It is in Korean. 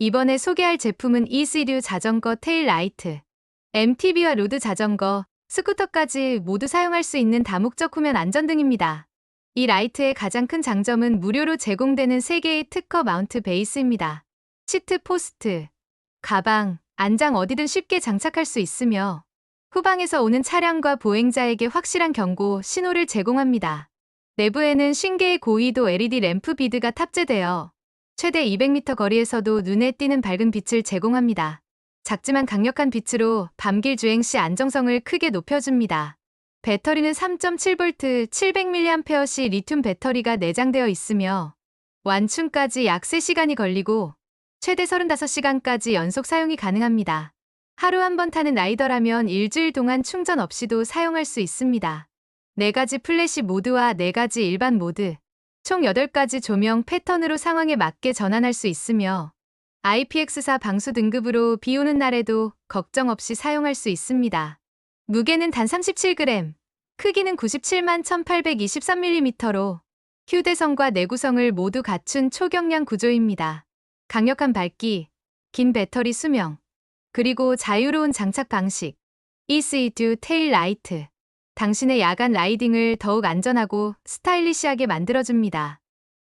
이번에 소개할 제품은 이시류 자전거 테일 라이트. MTB와 로드 자전거, 스쿠터까지 모두 사용할 수 있는 다목적 후면 안전등입니다. 이 라이트의 가장 큰 장점은 무료로 제공되는 3개의 특허 마운트 베이스입니다. 시트 포스트, 가방, 안장 어디든 쉽게 장착할 수 있으며 후방에서 오는 차량과 보행자에게 확실한 경고, 신호를 제공합니다. 내부에는 5개의 고위도 LED 램프 비드가 탑재되어 최대 200m 거리에서도 눈에 띄는 밝은 빛을 제공합니다. 작지만 강력한 빛으로 밤길 주행 시 안정성을 크게 높여줍니다. 배터리는 3.7V 700mAh 리튬 배터리가 내장되어 있으며 완충까지 약 3시간이 걸리고 최대 35시간까지 연속 사용이 가능합니다. 하루 한 번 타는 라이더라면 일주일 동안 충전 없이도 사용할 수 있습니다. 4가지 플래시 모드와 4가지 일반 모드, 총 8가지 조명 패턴으로 상황에 맞게 전환할 수 있으며 IPX4 방수 등급으로 비 오는 날에도 걱정 없이 사용할 수 있습니다. 무게는 단 37g, 크기는 97만 1823mm로 휴대성과 내구성을 모두 갖춘 초경량 구조입니다. 강력한 밝기, 긴 배터리 수명, 그리고 자유로운 장착 방식. EC2 테일 라이트. 당신의 야간 라이딩을 더욱 안전하고 스타일리시하게 만들어줍니다.